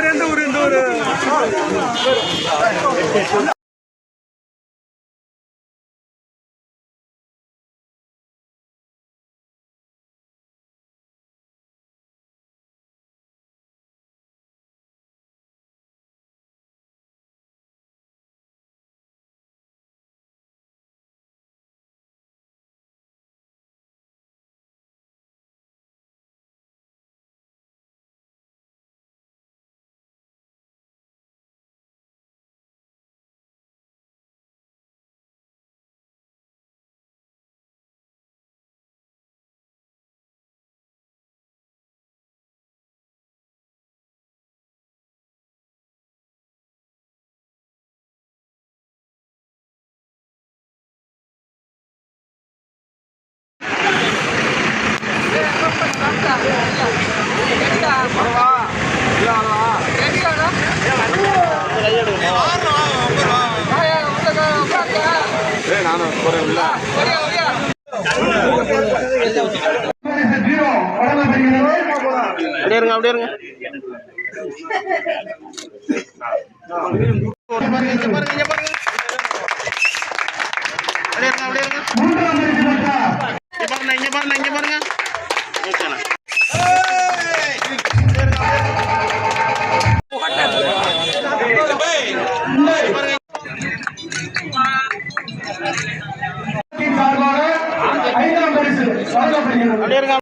ரெண்டு ஒரு ரெண்டு ஒரு இங்க பாருங்க இங்க பாருங்க அப்படியே இருங்க அப்படியே இருங்க. இங்க சார்பாக ஐந்தாம் பரிசு வழங்கப்படுகிறது.